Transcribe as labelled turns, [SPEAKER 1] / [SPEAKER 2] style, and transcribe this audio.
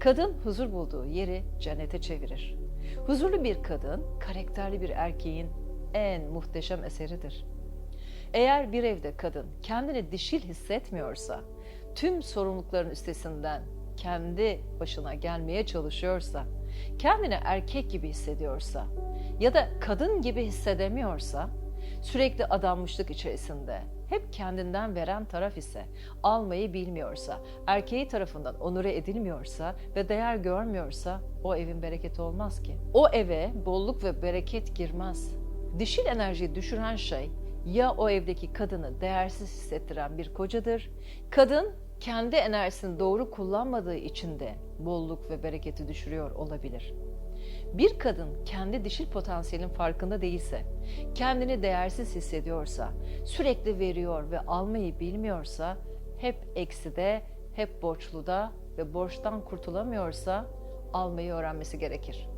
[SPEAKER 1] Kadın huzur bulduğu yeri cennete çevirir. Huzurlu bir kadın, karakterli bir erkeğin en muhteşem eseridir. Eğer bir evde kadın kendini dişil hissetmiyorsa, tüm sorumlulukların üstesinden kendi başına gelmeye çalışıyorsa, kendini erkek gibi hissediyorsa ya da kadın gibi hissedemiyorsa, sürekli adanmışlık içerisinde, hep kendinden veren taraf ise, almayı bilmiyorsa, erkeği tarafından onure edilmiyorsa ve değer görmüyorsa o evin bereketi olmaz ki. O eve bolluk ve bereket girmez. Dişil enerjiyi düşüren şey ya o evdeki kadını değersiz hissettiren bir kocadır, kadın kendi enerjisini doğru kullanmadığı için de bolluk ve bereketi düşürüyor olabilir. Bir kadın kendi dişil potansiyelin farkında değilse, kendini değersiz hissediyorsa, sürekli veriyor ve almayı bilmiyorsa, hep ekside, hep borçluda ve borçtan kurtulamıyorsa almayı öğrenmesi gerekir.